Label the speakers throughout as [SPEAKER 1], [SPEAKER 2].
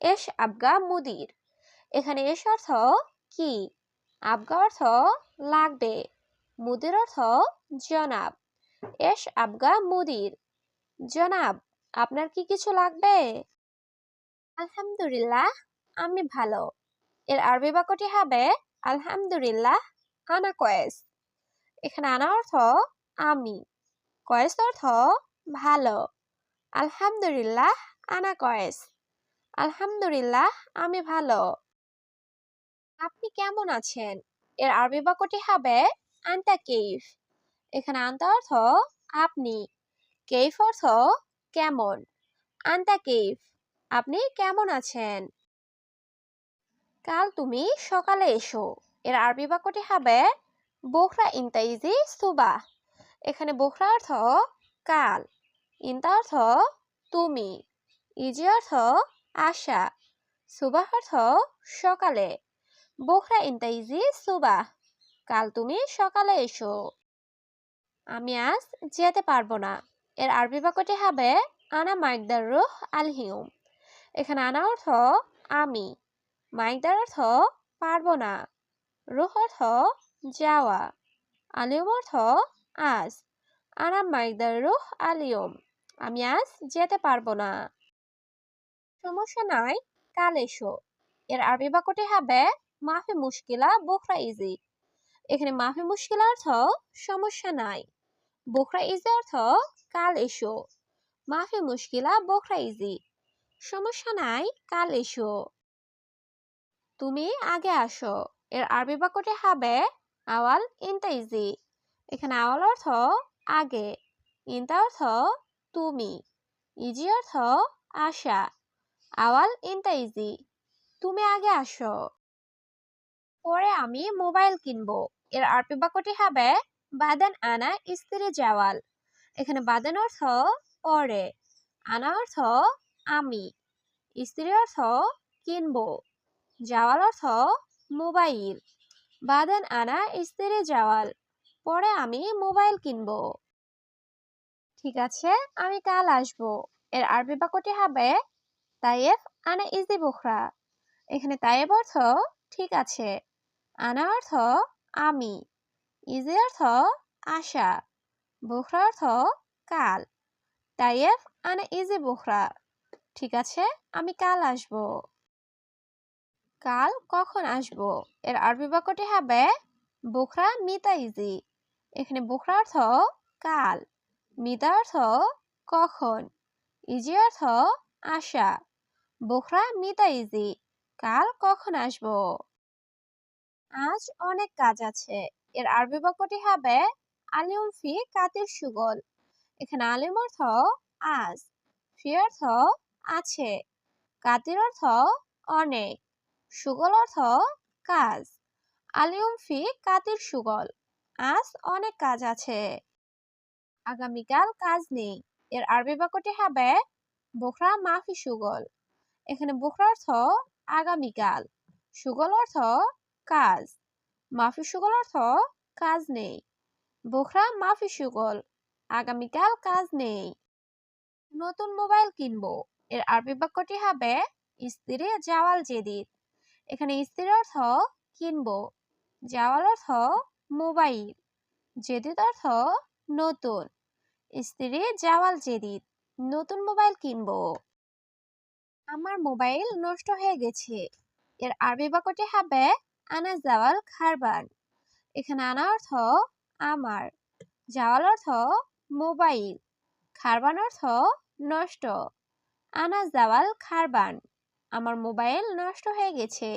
[SPEAKER 1] S আবগা মুদির। এখানে এস অর্থ কি? আবগা অর্থ লাগবে। মুদির অর্থ জনাব। এস আবগা মুদির। জনাব, আপনার কি কিছু লাগবে? আলহামদুলিল্লাহ, আমি ভালো। এর আরবি বাক্যটি হবে আলহামদুলিল্লাহ, আনা কয়েস। এখানে আনা অর্থ আমি। কয়েস অর্থ ভালো। আলহামদুলিল্লাহ, আনা কয়েস। আলহামদুলিল্লাহ, আমি ভালো। আপনি কেমন আছেন? এর আরবি বাক্যটি হবে আন্তা কেইফ। এখানে আন্তা অর্থ আপনি। কেইফ অর্থ কেমন? আন্তা কেইফ, আপনি কেমন আছেন? কাল তুমি সকালে এসো। এর আরবি বাক্যটি হবে বোখরা ইন্তাইজি সুবা এখানে বোখরা অর্থ কাল, ইন্তা অর্থ তুমি। ইজি অর্থ আশা। সুবাহ অর্থ সকালে। বোখরা ইন্তাইজি, সুবাহ। কাল তুমি সকালে এসো। আমি আজ যেতে পারব না। এর আরবি বাক্যটি হবে, আনা মাইকদার রুহ আলহিউম। এখানে আনা অর্থ, আমি। মাইকদার অর্থ, পারব না। রুহ অর্থ, যাওয়া। আলিউম অর্থ, আজ। আনা মাইকদার রুহ আলিউম আমি আজ যেতে পারব না। সমস্যা নাই কাল এসো। এর আরবি বাক্যটি হবে, মাফি মুশকিলা, বোখরা ইজি। এখানে মাফি মুশকিলা অর্থ, সমস্যা নাই। বোখরা ইজি অর্থ, কাল এসো। মাফি মুশকিলা, বোখরা ইজি। সমস্যা নাই, কাল এসো। তুমি আগে আসো। এর আরবি বাক্যটি হবে, আওয়াল, ইনতা ইজি। এখানে আওয়াল অর্থ, আগে। ইনতা অর্থ, তুমি। ইজি অর্থ, আশা। আওয়াল, ইনতা ইজি। তুমি আগে আসো। পরে আমি মোবাইল কিনবো। এর আরবি বাক্যটি হবে, বাদান আনা স্ত্রী জাওয়াল। এখানে বাদান অর্থ, পরে। আনা অর্থ, আমি। স্ত্রী অর্থ, কিনবো। জাওয়াল অর্থ, মোবাইল। বাদান আনা স্ত্রী জাওয়াল। পরে আমি মোবাইল কিনবো। ঠিক আছে, আমি কাল আসব। এর আরবি বাক্যটি হবে তাইয়েফ আনা ইজি বুখরা। এখানে তাইয়েব অর্থ ঠিক আছে, আনা অর্থ আমি, ইজি অর্থ আশা, বুখরা অর্থ কাল। তাইয়েফ আনা ইজি বুখরা, ঠিক আছে, আমি কাল আসব। কাল কখন আসব? এর আরবি বাক্যটি হবে বুখরা মিতা ইজি। এখানে বুখরা অর্থ কাল, মিতা অর্থ কখন, ইজি অর্থ আশা। বুখরা মিতা ইজি কাল কখন আসব? আজ অনেক কাজ আছে। এর আরবি বাক্যটি হবে আলিউম ফি কাতির সুগল। এখানে আলিম অর্থ আজ, ফি অর্থ আছে কাতির অর্থ অনেক, সুগল অর্থ কাজ। আলিউম ফি কাতির সুগল, আজ অনেক কাজ আছে। আগামীকাল কাজ নেই। এর আরবি বাক্যটি হবে, বোখরা মাফি সুগল। এখানে বোখরা অর্থ আগামীকাল সুগল অর্থ কাজ, মাফি সুগল অর্থ কাজ নেই, বোখরা মাফি সুগল আগামীকাল কাজ নেই। নতুন মোবাইল কিনবো, এর আরবি বাক্যটি হবে স্ত্রী জাওয়াল জেদিদ, এখানে স্ত্রী অর্থ কিনবো জাওয়াল অর্থ মোবাইল, জেদিদ অর্থ নতুন স্ত্রী জাওয়াল জেদিদ, নতুন মোবাইল কিনবো। আমার মোবাইল নষ্ট হয়ে গেছে। এর আরবি বাক্যটি হবে, আনা জাওয়াল খারবান। এখানে আনা অর্থ, আমার। জাওয়াল অর্থ, মোবাইল। খারবান অর্থ, নষ্ট। আনা জাওয়াল খারবান। আমার মোবাইল নষ্ট হয়ে গেছে।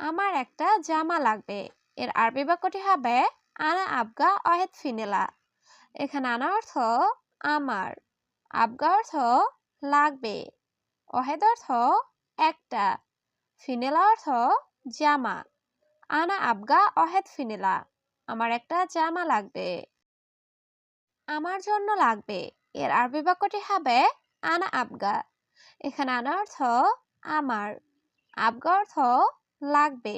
[SPEAKER 1] আমার একটা জামা লাগবে। এর আরবি বাক্যটি হবে, আনা আবগা অহেদ ফিনেলা। এখানে আনা অর্থ, আমার। আবগা অর্থ লাগবে। অহেদ অর্থ একটা। ফিনেলা অর্থ জামা। আনা আবগা অহেদ ফিনেলা। আমার একটা জামা লাগবে। আমার জন্য লাগবে। এর আরবি বাক্যটি হবে আনা আবগা। এখানে আনা অর্থ আমার। আবগা অর্থ লাগবে।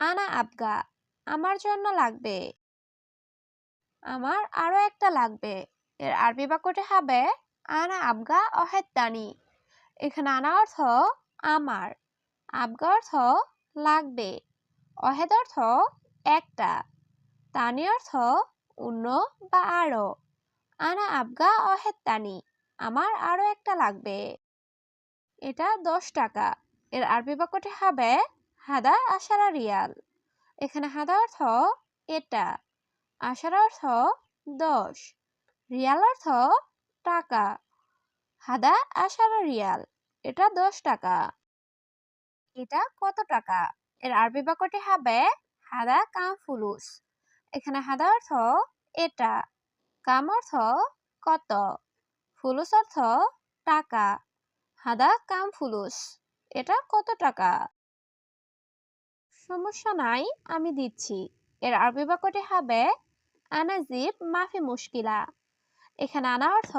[SPEAKER 1] আনা আবগা। আমার জন্য লাগবে। আমার আরও একটা লাগবে। এর আরবি বাক্যটি হবে আনা আবগা অহেদ দানি এখানে আনা অর্থ আমার, আবগা অর্থ লাগবে, অহেদ অর্থ একটা, তানি অর্থ অন্য বা আরও। আনা আবগা অহেদ তানি আমার আরও একটা লাগবে। এটা দশ টাকা। এর আরবি বাক্যটি হবে হাদা আশারা রিয়াল। এখানে হাদা অর্থ এটা, আশারা অর্থ দশ, রিয়াল অর্থ টাকা। হাদা আশারা রিয়াল, এটা দশ টাকা। এটা কত টাকা? এর আরবি বাক্যটি হবে, হাদা কাম ফুলুস। এখানে হাদা অর্থ, এটা। কাম অর্থ, কত। ফুলুস অর্থ, টাকা। হাদা কাম ফুলুস, এটা কত টাকা? সমস্যা নাই, আমি দিচ্ছি। এর আরবি বাক্যটি হবে আনাজিব মাফি মুশকিলা। এখানে আনা অর্থ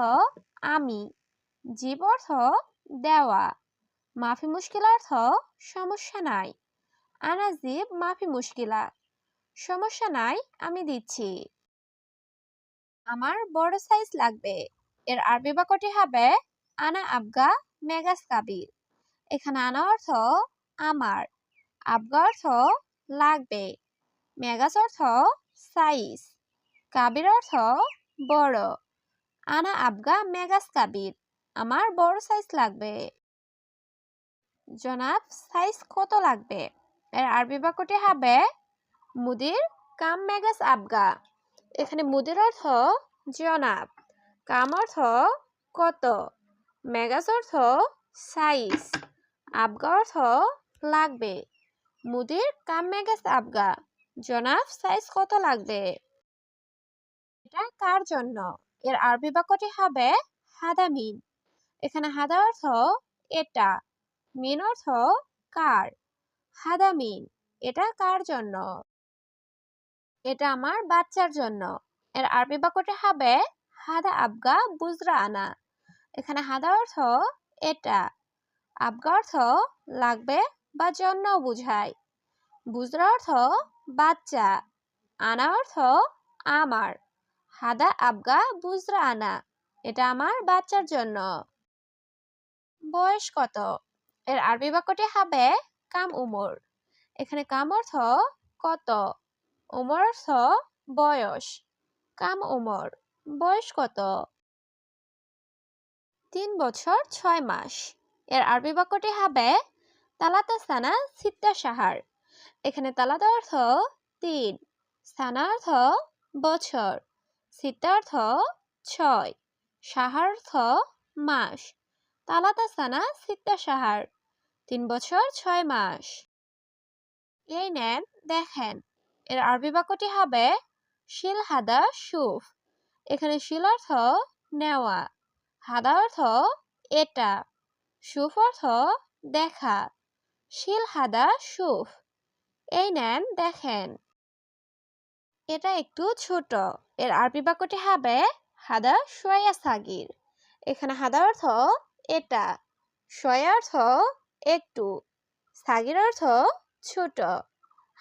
[SPEAKER 1] আমি। জীব অর্থ দেওয়া। মাফি মুশকিলা অর্থ সমস্যা নাই। আনা জীব, মাফি মুশকিলা। সমস্যা নাই, আমি দিচ্ছি। আমার বড় সাইজ লাগবে। এর আরবি বাক্যটি হবে আনা আবগা মেগাস কাবির এখানে আনা অর্থ আমার। আবগা অর্থ লাগবে। মেগাস অর্থ সাইজ কাবির অর্থ বড়। আনা আবগা মেগাস কাবির। আমার বড় সাইজ লাগবে। জনাব সাইজ কত লাগবে? এর আরবি বাক্যটি হবে, মুদির কাম মেগাস আবগা। এখানে মুদির অর্থ, জনাব। কাম অর্থ, কত? মেগাস অর্থ সাইজ আবগা অর্থ, লাগবে। মুদির কাম মেগাস আবগা। জনাব সাইজ কত লাগবে? এটা কার জন্য? এর আরবি বাক্যটি হবে হাদা মিন। এখানে হাদা অর্থ এটা, মিন অর্থ কার। হাদা মিন, এটা কার জন্য? এটা আমার বাচ্চার জন্য। এর আরবি বাক্যটি হবে হাদা আবগা বুজরা আনা। এখানে হাদা অর্থ এটা, আবগা অর্থ লাগবে বা জন্য বুঝায়। বুজরা অর্থ বাচ্চা, আনা অর্থ আমার। হাদা আবগা বুজরা আনা। এটা আমার বাচ্চার জন্য। বয়স কত? এর আরবি বাক্যটি হবে কাম উমর। এখানে কাম অর্থ কত? উমর অর্থ বয়স। কাম উমর, বয়স কত? তিন বছর ছয় মাস। এর আরবি বাক্যটি হবে তালাতা সানা সিত্তা সাহার এখানে তালাতা অর্থ তিন, সানা অর্থ বছর। সিত্তা অর্থ ছয় সাহার্থ মাস, তালাতা সানা সিত্তা সাহার, তিন বছর ছয় মাস। এই নেন, দেখেন, এর আরবি বাক্যটি হবে শিল, হাদা, সুফ। এখানে শিল অর্থ নেওয়া, হাদা অর্থ এটা, সুফ অর্থ দেখা, শিল, হাদা, সুফ। এই নেন, দেখেন। এটা একটু ছোট। এর আরবি বাক্যটি হবে, হাদা সোয়া সাগির। এখানে হাদা অর্থ এটা। সোয়া অর্থ একটু। সাগির অর্থ ছোট।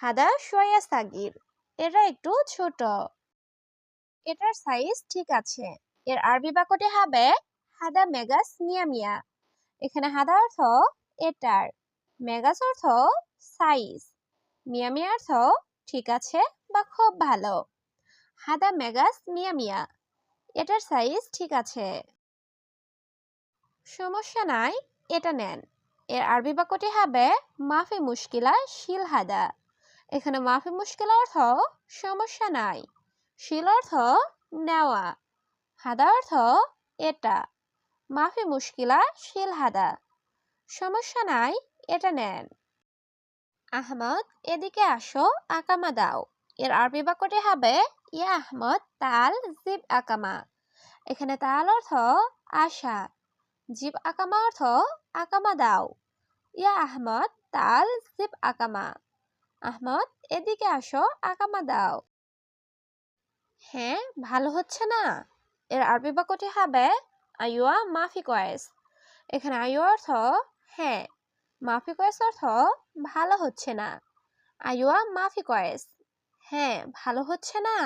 [SPEAKER 1] হাদা সোয়া সাগির। এটা একটু ছোট। এটার সাইজ ঠিক আছে। এর আরবি বাক্যটি হবে, হাদা মেগাস মিয়া মিয়া। এখানে হাদা অর্থ এটার। মেগাস অর্থ সাইজ মিয়া মিয়া অর্থ ঠিক আছে। বা খুব ভালো। হাদা মেগাস মিয়া মিয়া, এটার সাইজ ঠিক আছে। সমস্যা নাই, এটা নেন। এর আরবি বাক্যটি হবে, মাফি মুশকিলা শিল হাদা। এখানে মাফি মুশকিল অর্থ, সমস্যা নাই। শিল অর্থ, নেওয়া। হাদা অর্থ, এটা। মাফি মুশকিলা শিল হাদা। সমস্যা নাই, এটা নেন। আহমদ, এদিকে আসো, আকামা দাও। এর আরবি বাক্যটি হবে ইয়া আহমদ তাল জিব আকামা। এখানে তাল অর্থ আশা, জিব আকামা অর্থ আকামা দাও। ইয়া আহমদ তাল জিব আকামা। আহমদ, এদিকে আসো, আকামা দাও। হ্যাঁ ভালো হচ্ছে না? এর আরবি বাক্যটি হবে আইওয়া মাফি কয়েস এখানে আইও অর্থ হ্যাঁ মাফি কয়েস অর্থ ভালো হচ্ছে না। আইওয়া মাফি কয়েস হ্যাঁ ভালো হচ্ছে না?